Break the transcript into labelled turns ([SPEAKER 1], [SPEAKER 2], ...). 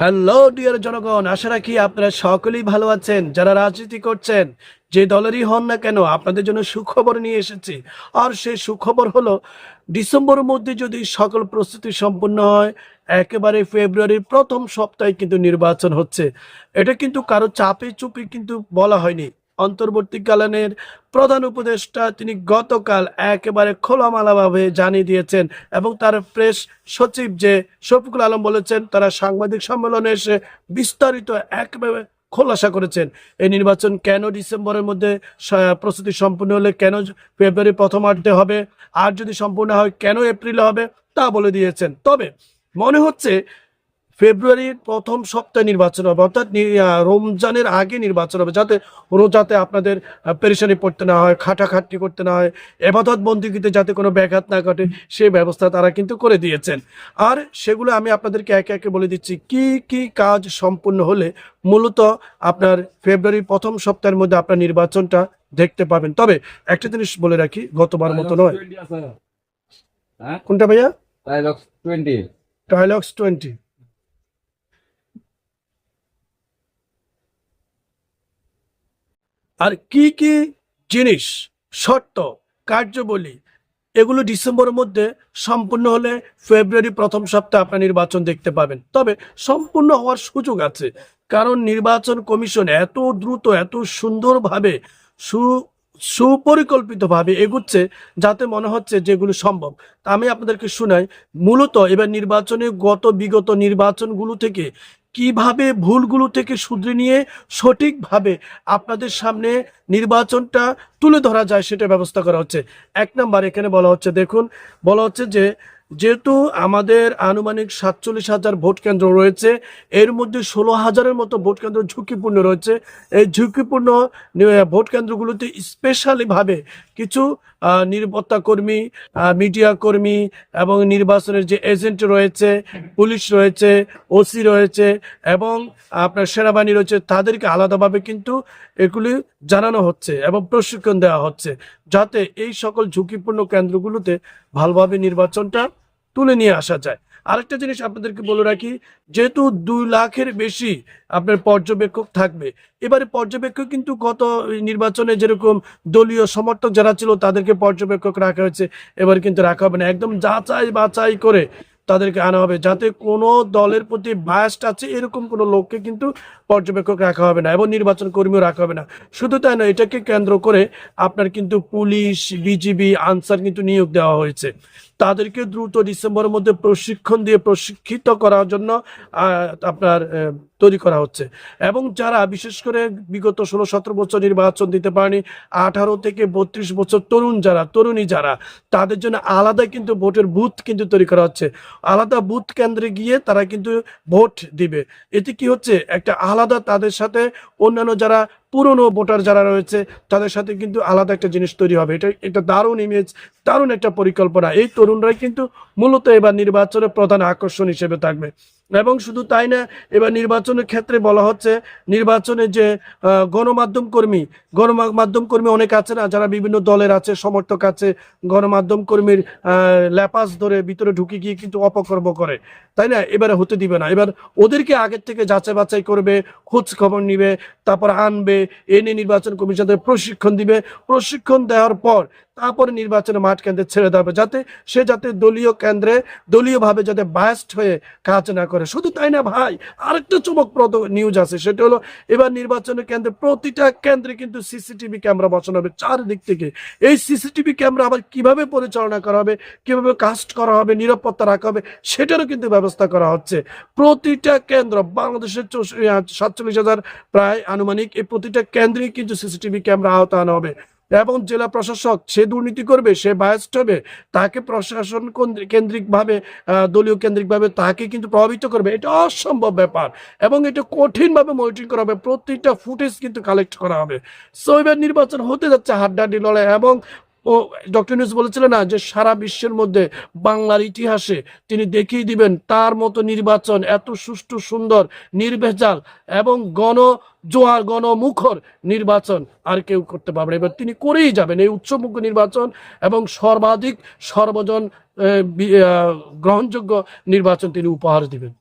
[SPEAKER 1] Hello dear জনগণ, আশা রাখি আপনারা সকলেই ভালো আছেন, যারা রাজনীতি করছেন, যে দলেরই হন না কেন, আপনাদের জন্য সুখবর নিয়ে এসেছি। আর সেই সুখবর হলো, ডিসেম্বরের মধ্যে যদি সকল প্রস্তুতি সম্পন্ন হয়, একেবারে ফেব্রুয়ারির প্রথম সপ্তাহে কিন্তু নির্বাচন হচ্ছে। এটা কিন্তু কারও চাপে চুপে কিন্তু বলা হয়নি। অন্তর্বর্তীকালীনের প্রধান উপদেষ্টা, তিনি গতকাল একেবারে খোলামালাভাবে জানিয়ে দিয়েছেন এবং তার প্রেস সচিব যে শফিকুল আলম বলেছেন, তারা সাংবাদিক সম্মেলনে এসে বিস্তারিত একভাবে খোলাসা করেছেন। এই নির্বাচন কেন ডিসেম্বরের মধ্যে প্রস্তুতি সম্পূর্ণ হলে কেন ফেব্রুয়ারি প্রথমার্ধে হবে? আর যদি সম্পূর্ণ হয় কেন এপ্রিলে হবে? তা বলে দিয়েছেন। তবে মনে হচ্ছে ফেব্রুয়ারির প্রথম সপ্তাহে নির্বাচন হবে অর্থাৎ রমজানের আগে নির্বাচন হবে যাতে রোজাতে আপনাদের পেরেশানি পড়তে না হয় খাটাখাটনি করতে না হয় এবাদত বন্দীগীতে যাতে কোনো ব্যাঘাত না ঘটে সেই ব্যবস্থা তারা কিন্তু করে দিয়েছেন। আর সেগুলো আমি আপনাদেরকে একে একে বলে দিচ্ছি কি কি কাজ সম্পূর্ণ হলে মূলত আপনার ফেব্রুয়ারির প্রথম সপ্তাহের মধ্যে আপনার নির্বাচনটা দেখতে পাবেন। তবে একটা জিনিস বলে রাখি গতবার মতো নয়।
[SPEAKER 2] হ্যাঁ?
[SPEAKER 1] কোনটা ভাইয়া?
[SPEAKER 2] টোয়েন্টি
[SPEAKER 1] টোয়েন্টি আর কি কি জিনিস, শর্ত, কার্যবলী, এগুলো ডিসেম্বরের মধ্যে সম্পূর্ণ হলে ফেব্রুয়ারি প্রথম সপ্তাহে আপনার নির্বাচন দেখতে পাবেন। তবে সম্পূর্ণ হওয়ার সুযোগ আছে, কারণ নির্বাচন কমিশন এত দ্রুত, এত সুন্দরভাবে, সু, সুপরিকল্পিতভাবে এগুচ্ছে যাতে মনে হচ্ছে যেগুলো সম্ভব। আমি আপনাদেরকে শোনাই, মূলত এবার নির্বাচনে গত বিগত নির্বাচনগুলো থেকে কীভাবে ভুলগুলো থেকে শুধরে নিয়ে সঠিকভাবে আপনাদের সামনে নির্বাচনটা তুলে ধরা যায় সেটা ব্যবস্থা করা হচ্ছে। এক নাম্বার এখানে বলা হচ্ছে, দেখুন, বলা হচ্ছে যে যেহেতু আমাদের আনুমানিক সাতচল্লিশ হাজার ভোট কেন্দ্র রয়েছে, এর মধ্যে ষোলো হাজারের মতো ভোট কেন্দ্র ঝুঁকিপূর্ণ রয়েছে। এই ঝুঁকিপূর্ণ ভোট কেন্দ্রগুলোতে স্পেশালিভাবে কিছু নিরাপত্তা কর্মী মিডিয়া কর্মী এবং নির্বাচনের যে এজেন্ট রয়েছে, পুলিশ রয়েছে ওসি রয়েছে এবং আপনার সেনাবাহিনী রয়েছে, তাদেরকে আলাদাভাবে কিন্তু এগুলি জানানো হচ্ছে এবং প্রশিক্ষণ দেওয়া হচ্ছে। যাতে এই সকল ঝুঁকিপূর্ণ কেন্দ্রগুলোতে ভালোভাবে নির্বাচনটা তুলে নিয়ে আসা যায়। আরেকটা জিনিস আপনাদেরকে বলে রাখি, যেহেতু দুই লাখের বেশি আপনার পর্যবেক্ষক থাকবে, এবারে পর্যবেক্ষক কিন্তু গত নির্বাচনে যেরকম দলীয় সমর্থক যারা ছিল তাদেরকে পর্যবেক্ষক রাখা হয়েছে, এবার কিন্তু রাখা হবে না। একদম যাচাই বাছাই করে তাদেরকে আনা হবে যাতে কোনো দলের প্রতি বায়াসড আছে, এরকম কোনো লোককে কিন্তু পর্যবেক্ষক রাখা হবে না এবং নির্বাচন কর্মীও রাখা হবে না। শুধু তাই নয়, এটাকে কেন্দ্র করে আপনার কিন্তু পুলিশ, বিজিবি, আনসার কিন্তু নিয়োগ দেওয়া হয়েছে। তাদেরকে দ্রুত ডিসেম্বরের মধ্যে প্রশিক্ষণ দিয়ে প্রশিক্ষিত করার জন্য আপনার তৈরি করা হচ্ছে। এবং যারা বিশেষ করে বিগত ষোলো সতেরো বছর নির্বাচন দিতে পারেনি, আঠারো থেকে বত্রিশ বছর তরুণ যারা, তরুণী যারা, তাদের জন্য আলাদা কিন্তু ভোটের বুথ কিন্তু তৈরি করা হচ্ছে। আলাদা বুথ কেন্দ্রে গিয়ে তারা কিন্তু ভোট দিবে। এতে কি হচ্ছে? একটা আলাদা তাদের সাথে অন্যান্য যারা পুরনো ভোটার যারা রয়েছে, তাদের সাথে কিন্তু আলাদা একটা জিনিস তৈরি হবে। এটা একটা দারুণ ইমেজ দারুণ একটা পরিকল্পনা। এই তরুণরাই কিন্তু মূলত এবার নির্বাচনের প্রধান আকর্ষণ হিসেবে থাকবে। এবং শুধু তাই না, এবার নির্বাচনের ক্ষেত্রে বলা হচ্ছে নির্বাচনে যে গণমাধ্যম কর্মী গণমাধ্যম কর্মী অনেক আছে না, যারা বিভিন্ন দলের আছে, সমর্থক আছে, গণমাধ্যম কর্মীর ল্যাপাস ধরে ভিতরে ঢুকে গিয়ে কিন্তু অপকর্ম করে। তাই না? এবারে হতে দিবে না। এবার ওদেরকে আগের থেকে যাচাই বাছাই করবে, খোঁজ খবর নিবে, তারপর আনবে, এনে নির্বাচন কমিশনদের প্রশিক্ষণ দিবে। প্রশিক্ষণ দেওয়ার পর তারপরে নির্বাচনে মাঠ কেন্দ্রে ছেড়ে দেবে যাতে সে যাতে দলীয় কেন্দ্রে দলীয়ভাবে যাতে বায়াস্ট হয়ে কাজ না করে। শুধু তাই না ভাই, আরেকটা চমকপ্রদ নিউজ আছে, সেটা হলো এবার নির্বাচনের কেন্দ্রে প্রতিটা কেন্দ্রে কিন্তু সিসিটিভি ক্যামেরা বসানো হবে চারদিক থেকে। এই সিসিটিভি ক্যামেরা আবার কীভাবে পরিচালনা করা হবে, কীভাবে কাস্ট করা হবে, নিরাপত্তা রাখা হবে, সেটারও কিন্তু ব্যবস্থা করা হচ্ছে। প্রতিটা কেন্দ্র, বাংলাদেশের সাতচল্লিশ হাজার প্রায় আনুমানিক এই প্রতিটা কেন্দ্রেই কিন্তু সিসিটিভি ক্যামেরা আওতা আনা হবে। এবং জেলা প্রশাসক সে দুর্নীতি করবে, সে বায়াস্ট হবে, তাকে প্রশাসন কেন্দ্রিক ভাবে দলীয় কেন্দ্রিকভাবে তাকে কিন্তু প্রভাবিত করবে। এটা অসম্ভব ব্যাপার এবং এটা কঠিনভাবে মনিটরিং করা হবে। প্রতিটা ফুটেজ কিন্তু কালেক্ট করা হবে। সো এবার নির্বাচন হতে যাচ্ছে হাড্ডাহাড্ডি লড়াই এবং ও ডক্টর নিউজ বলেছিলেন না যে সারা বিশ্বের মধ্যে বাংলার ইতিহাসে তিনি দেখিয়ে দিবেন তার মতো নির্বাচন এত সুষ্ঠু, সুন্দর, নির্ভেজাল এবং গণ জোয়ার গণমুখর নির্বাচন আর কেউ করতে পারবে। এবার তিনি করেই যাবেন এই উচ্চমুখ নির্বাচন এবং সর্বাধিক সর্বজন গ্রহণযোগ্য নির্বাচন তিনি উপহার দিবেন